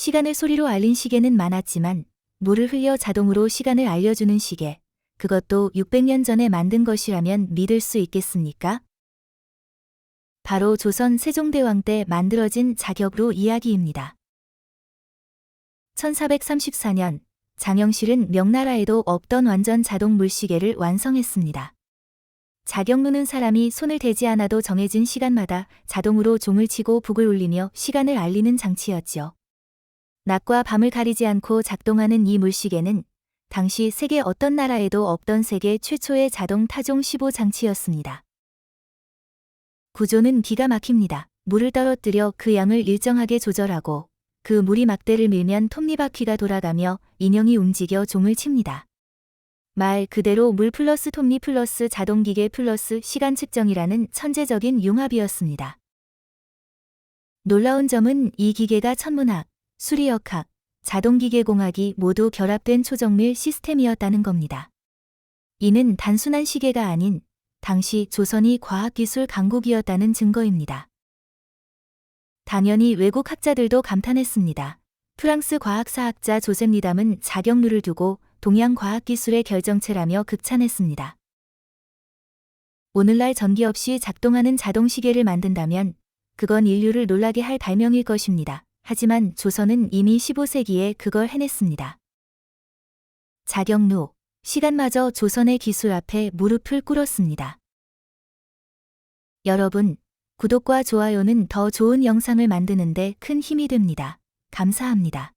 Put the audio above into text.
시간을 소리로 알린 시계는 많았지만 물을 흘려 자동으로 시간을 알려주는 시계. 그것도 600년 전에 만든 것이라면 믿을 수 있겠습니까? 바로 조선 세종대왕 때 만들어진 자격로 이야기입니다. 1434년 장영실은 명나라에도 없던 완전 자동 물시계를 완성했습니다. 자격루는 사람이 손을 대지 않아도 정해진 시간마다 자동으로 종을 치고 북을 울리며 시간을 알리는 장치였지요. 낮과 밤을 가리지 않고 작동하는 이 물시계는 당시 세계 어떤 나라에도 없던 세계 최초의 자동 타종 15 장치였습니다. 구조는 기가 막힙니다. 물을 떨어뜨려 그 양을 일정하게 조절하고 그 물이 막대를 밀면 톱니바퀴가 돌아가며 인형이 움직여 종을 칩니다. 말 그대로 물 플러스 톱니 플러스 자동기계 플러스 시간 측정이라는 천재적인 융합이었습니다. 놀라운 점은 이 기계가 천문학, 수리역학, 자동기계공학이 모두 결합된 초정밀 시스템이었다는 겁니다. 이는 단순한 시계가 아닌 당시 조선이 과학기술 강국이었다는 증거입니다. 당연히 외국 학자들도 감탄했습니다. 프랑스 과학사학자 조셉 리담은 자격루를 두고 동양 과학기술의 결정체라며 극찬했습니다. 오늘날 전기 없이 작동하는 자동시계를 만든다면 그건 인류를 놀라게 할 발명일 것입니다. 하지만 조선은 이미 15세기에 그걸 해냈습니다. 자격루, 시간마저 조선의 기술 앞에 무릎을 꿇었습니다. 여러분, 구독과 좋아요는 더 좋은 영상을 만드는데 큰 힘이 됩니다. 감사합니다.